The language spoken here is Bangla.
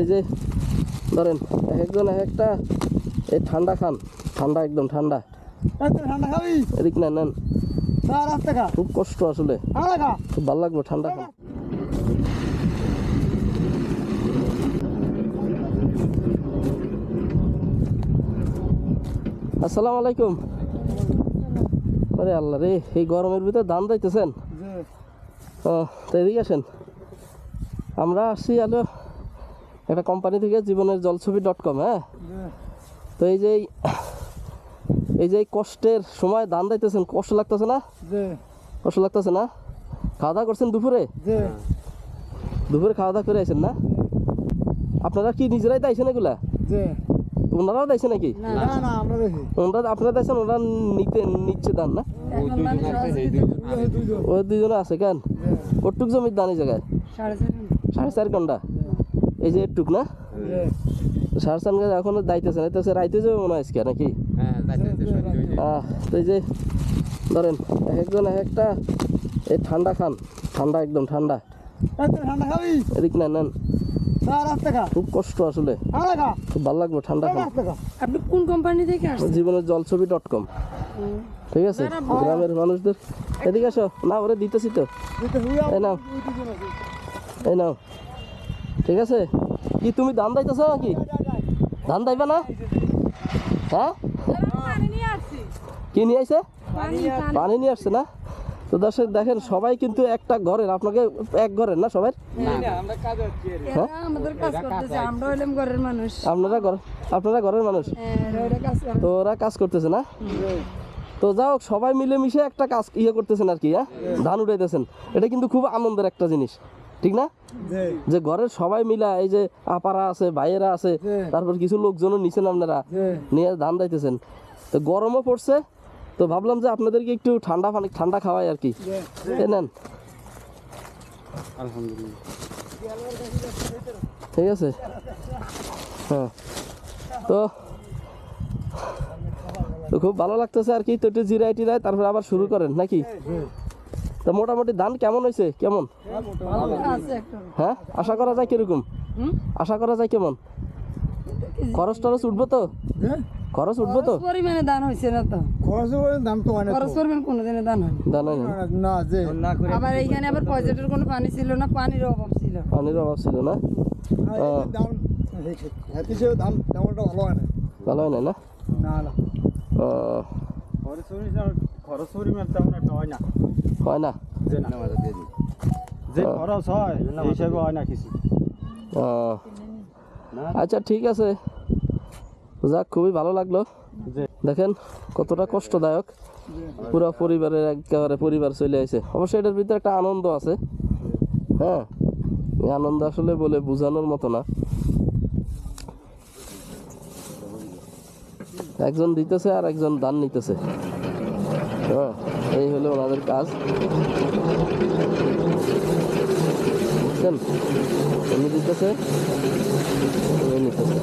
এই যে ধরেন এক একজন এক একটা এই ঠান্ডা খান। ঠান্ডা একদম ঠান্ডা। ঠান্ডা খাবি? এদিক না নেন খুব কষ্ট আসলে। খুব ভালো লাগবে ঠান্ডা খান। আসসালামু আলাইকুম। আরে আল্লাহ রে এই গরমের ভিতরে দান দিতেছেন? যে ও তো এদিকে আসেন। আমরা আসছি আলো একটা কোম্পানি থেকে জীবনের জলছবি ডট কম হ্যাঁ? তো এই যে এই- এই যে এই কষ্টের সময় দান দিতেছেন কষ্ট লাগতেছে না? কষ্ট লাগতেছে না? খাওয়া দাওয়া করছেন দুপুরে? দুপুরে খাওয়া দাওয়া করে আইছেন না? আপনারা কি নিজেরাই দাইছেন এগুলা? যে ওনারাও দাইছে নাকি? না না আমরা দেখি। ওনারা আপনারা দাইছেন ওরা নিতে নিচ্ছে দান না? ওই দুজনে আছে কেন? ওটুক জমির দান এই জায়গায়? সাড়ে চার ঘণ্টা। এই যে একটুক না? সাড়ে চার এখনও দাইতেছে না তো রাইতে যাবে মনে হয় আজকে নাকি? আহ তো এই যে ধরেন এক একজন এক একটা এই ঠান্ডা খান ঠান্ডা একদম ঠান্ডা। ঠান্ডা এদিক না নেন। খুব কষ্ট আসলে। খুব ভালো লাগবে ঠান্ডা খান। আপনি কোন কোম্পানি থেকে জীবনের জলছবি ডট কম ঠিক আছে? গ্রামের মানুষদের। এদিকে আসো। না ওরে দিতেছি তো। এই নাও। এই নাও। ঠিক আছে? কি তুমি ধান দাইতেছ নাকি? ধান দাইবা না? হ্যাঁ? কি নিয়ে আসছে পানি নিয়ে আসছে না? তো দর্শক দেখেন সবাই কিন্তু একটা ঘরের আপনাকে এক ঘরের না সবাই? মানুষ আপনারা আপনারা ঘরের মানুষ? হ্যাঁ, তো ওরা কাজ করতেছে না? তো যাও হোক, সবাই মিলেমিশে একটা কাজ ইয়ে করতেছেন আর কি হ্যাঁ? ধান উঠাইতেছেন। এটা কিন্তু খুব আনন্দের একটা জিনিস। ঠিক না? যে ঘরের সবাই মিলা এই যে আপারা আছে ভাইয়েরা আছে তারপর কিছু লোকজনও নিছেন আপনারা নিয়ে ধান দাইতেছেন। তো গরমও পড়ছে তো ভাবলাম যে আপনাদেরকে একটু ঠান্ডা পানি ঠান্ডা খাওয়াই আর কি। নেন। ঠিক আছে। হ্যাঁ। তো তো খুব ভালো লাগতেছে আর কি তো একটু জিরাই টিরাই তারপর আবার শুরু করেন নাকি? তো মোটামুটি ধান কেমন হয়েছে? কেমন? ভালো আছে একটা হ্যাঁ? আশা করা যায় কীরকম? হুম? আশা করা যায় কেমন? খরচ টরচ উঠবো তো? খরচ উঠবো তো? পরিমাণে দান হয়েছে না তো। খরচ দাম তো অনেক খরচ পরিমাণ দান হয়নি জানাই না। না? যে। আবার এইখানে আবার পয়সাটার কোনো পানি ছিল না পানির অভাব ছিল। পানির অভাব ছিল না? দাম এত দাম তেমনটা ভালো হয় না। ভালো হয় না না? না না। ও, খরচ পরিমাণ খরচ পরিমাণ তেমন একটা হয় না। হয় না? যে না। যে খরচ হয় হিসাবে হয় না কিছু। আচ্ছা ঠিক আছে। যাক খুবই ভালো লাগল। দেখেন কতটা কষ্টদায়ক। পুরো পরিবারের একেবারে পরিবার চলে আসে। অবশ্যই এটার ভিতরে একটা আনন্দ আছে। হ্যাঁ এই আনন্দ আসলে বলে বোঝানোর মতো না। একজন দিতেছে আর একজন দান নিতেছে। এই হলো ওনাদের কাজ। বুঝছেন এমনি দিতেছে নিতেছে।